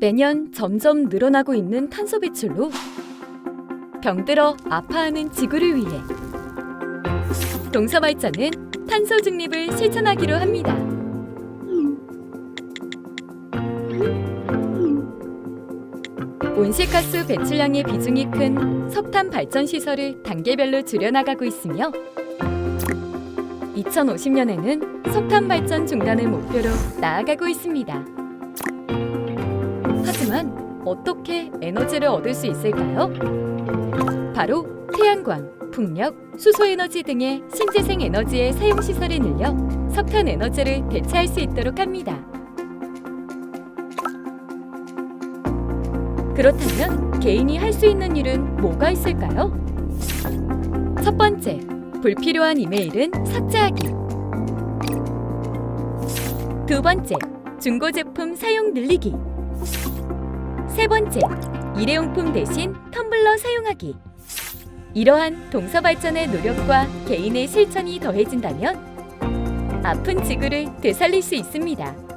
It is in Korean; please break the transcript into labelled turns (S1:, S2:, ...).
S1: 매년 점점 늘어나고 있는 탄소 배출로 병들어 아파하는 지구를 위해 동서발전은 탄소 중립을 실천하기로 합니다. 온실가스 배출량의 비중이 큰 석탄 발전 시설을 단계별로 줄여나가고 있으며 2050년에는 석탄 발전 중단을 목표로 나아가고 있습니다. 하지만 어떻게 에너지를 얻을 수 있을까요? 바로 태양광, 풍력, 수소 에너지 등의 신재생 에너지의 사용 시설을 늘려 석탄 에너지를 대체할 수 있도록 합니다. 그렇다면 개인이 할 수 있는 일은 뭐가 있을까요? 첫 번째, 불필요한 이메일은 삭제하기. 두 번째, 중고 제품 사용 늘리기. 세 번째, 일회용품 대신 텀블러 사용하기. 이러한 동서 발전의 노력과 개인의 실천이 더해진다면 아픈 지구를 되살릴 수 있습니다.